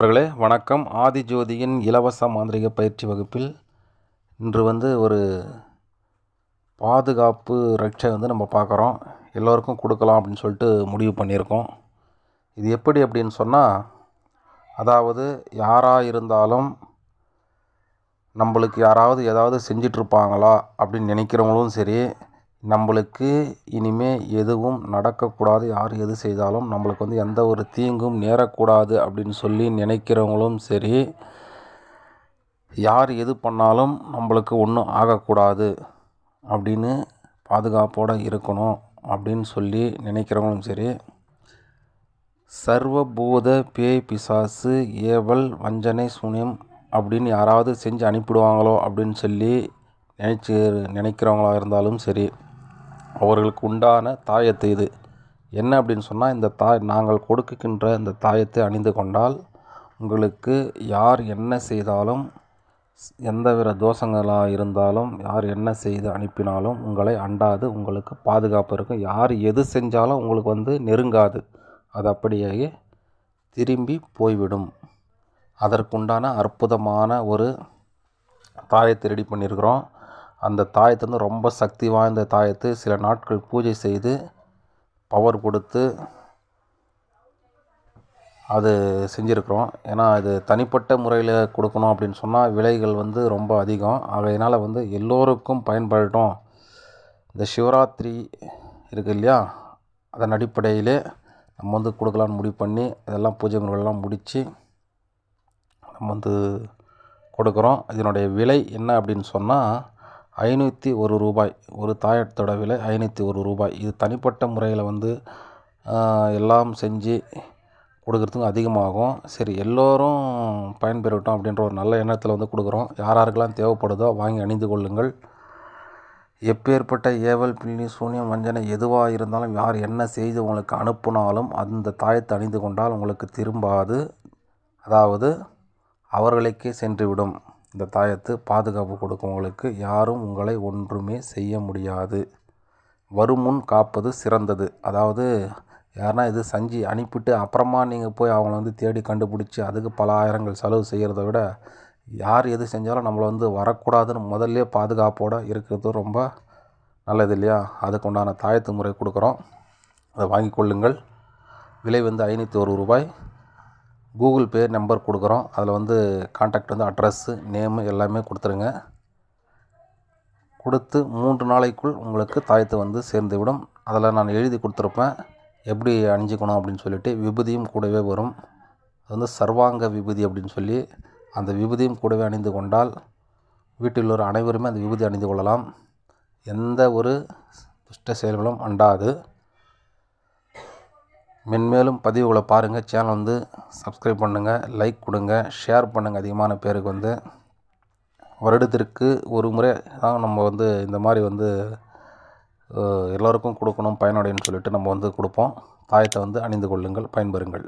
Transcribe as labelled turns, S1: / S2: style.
S1: அவர்களே வணக்கம். ஆதிஜோதியின் இலவச மாந்திரிக பயிற்சி வகுப்பில் இன்று வந்து ஒரு பாதுகாப்பு ரட்சை வந்து நம்ம பார்க்குறோம். எல்லோருக்கும் கொடுக்கலாம் அப்படின்னு சொல்லிட்டு முடிவு பண்ணியிருக்கோம். இது எப்படி அப்படின்னு சொன்னால் அதாவது யாராக இருந்தாலும் நம்மளுக்கு யாராவது ஏதாவது செஞ்சிட்ருப்பாங்களா அப்படின்னு நினைக்கிறவங்களும் சரி நம்மளுக்கு இனிமே எதுவும் நடக்கக்கூடாது யார் எது செய்தாலும் நம்மளுக்கு வந்து எந்த ஒரு தீங்கும் நேரக்கூடாது அப்படின்னு சொல்லி நினைக்கிறவங்களும் சரி யார் எது பண்ணாலும் நம்மளுக்கு ஒன்றும் ஆகக்கூடாது அப்படின்னு பாதுகாப்போடு இருக்கணும் அப்படின்னு சொல்லி நினைக்கிறவங்களும் சரி. சர்வபூத பேய் பிசாசு ஏவல் வஞ்சனை சுனியம் அப்படின்னு யாராவது செஞ்சு அனுப்பிடுவாங்களோ அப்படின்னு சொல்லி நினச்சி நினைக்கிறவங்களாக இருந்தாலும் சரி. அவர்களுக்கு உண்டான தாயத்து இது. என்ன அப்படின்னு சொன்னால் இந்த தாய் நாங்கள் கொடுக்கின்ற இந்த தாயத்தை அணிந்து கொண்டால் உங்களுக்கு யார் என்ன செய்தாலும் எந்தவித தோஷங்களாக இருந்தாலும் யார் என்ன செய்து அனுப்பினாலும் உங்களை அண்டாது உங்களுக்கு பாதுகாப்பு இருக்கும். யார் எது செஞ்சாலும் உங்களுக்கு வந்து நெருங்காது. அது அப்படியே திரும்பி போய்விடும். அதற்குண்டான அற்புதமான ஒரு தாயத்தை ரெடி பண்ணியிருக்கிறோம். அந்த தாயத்தை வந்து ரொம்ப சக்தி வாய்ந்த தாயத்து சில நாட்கள் பூஜை செய்து பவர் கொடுத்து அது செஞ்சுருக்குறோம். ஏன்னா அது தனிப்பட்ட முறையில் கொடுக்கணும் அப்படின்னு சொன்னால் விலைகள் வந்து ரொம்ப அதிகம். ஆகையினால் வந்து எல்லோருக்கும் பயன்படட்டும். இந்த சிவராத்திரி இருக்குது இல்லையா? அதன் அடிப்படையிலே நம்ம வந்து கொடுக்கலான்னு முடிவு பண்ணி இதெல்லாம் பூஜை முறைகள்லாம் முடித்து நம்ம வந்து கொடுக்குறோம். இதனுடைய விலை என்ன அப்படின்னு சொன்னால் ஐநூற்றி ஒரு ரூபாய். ஒரு தாயத்தோட விலை ஐநூற்றி ஒரு ரூபாய். இது தனிப்பட்ட முறையில் வந்து எல்லாம் செஞ்சு கொடுக்குறதுக்கும் அதிகமாகும். சரி எல்லோரும் பயன்பெறட்டும் அப்படின்ற ஒரு நல்ல எண்ணத்தில் வந்து கொடுக்குறோம். யார் யாருக்கெல்லாம் தேவைப்படுதோ வாங்கி அணிந்து கொள்ளுங்கள். எப்பேற்பட்ட ஏவல் பில்லி சூன்யம் வஞ்சனை எதுவாக இருந்தாலும் யார் என்ன செய்து உங்களுக்கு அனுப்புனாலும் அந்த தாயத்தை அணிந்து கொண்டால் உங்களுக்கு திரும்பாது. அதாவது அவர்களுக்கே சென்றுவிடும். இந்த தாயத்து பாதுகாப்பு கொடுக்கும் உங்களுக்கு யாரும் உங்களை ஒன்றுமே செய்ய முடியாது. வருமுன் காப்பது சிறந்தது. அதாவது யாருனா இது சஞ்சி அனுப்பிட்டு அப்புறமா நீங்கள் போய் அவங்கள வந்து தேடி கண்டுபிடிச்சி அதுக்கு பல ஆயிரங்கள் செலவு செய்கிறத விட யார் எது செஞ்சாலும் நம்மளை வந்து வரக்கூடாதுன்னு முதல்ல பாதுகாப்போடு இருக்கிறது ரொம்ப நல்லது இல்லையா? அதுக்கு உண்டான தாயத்து முறை கொடுக்குறோம். அதை வாங்கி கொள்ளுங்கள். விலை வந்து ஐநூற்றி ஒரு ரூபாய். கூகுள் பே நம்பர் கொடுக்குறோம். அதில் வந்து காண்டாக்ட் வந்து அட்ரஸ்ஸு நேமு எல்லாமே கொடுத்துருங்க. கொடுத்து மூன்று நாளைக்குள் உங்களுக்கு தாயத்தை வந்து சேர்ந்து விடும் அதில் நான் எழுதி கொடுத்துருப்பேன். எப்படி அணிஞ்சிக்கணும் அப்படின்னு சொல்லிட்டு விபூதியும் கூடவே வரும். அது வந்து சர்வாங்க விபூதி அப்படின்னு சொல்லி அந்த விபூதியும் கூடவே அணிந்து கொண்டால் வீட்டில் உள்ள அனைவருமே அந்த விபூதி அணிந்து கொள்ளலாம். எந்த ஒரு துஷ்ட செயல்களும் அண்டாது. மென்மேலும் பதிவுகளை பாருங்கள் சேனல் வந்து சப்ஸ்கிரைப் பண்ணுங்கள் லைக் கொடுங்க ஷேர் பண்ணுங்கள் அதிகமான பேருக்கு வந்து. வருடத்திற்கு ஒரு முறை தான் நம்ம வந்து இந்த மாதிரி வந்து எல்லோருக்கும் கொடுக்கணும் பயனடைன்னு சொல்லிட்டு நம்ம வந்து கொடுப்போம். தாயத்தை வந்து அணிந்து கொள்ளுங்கள் பயன்பெறுங்கள்.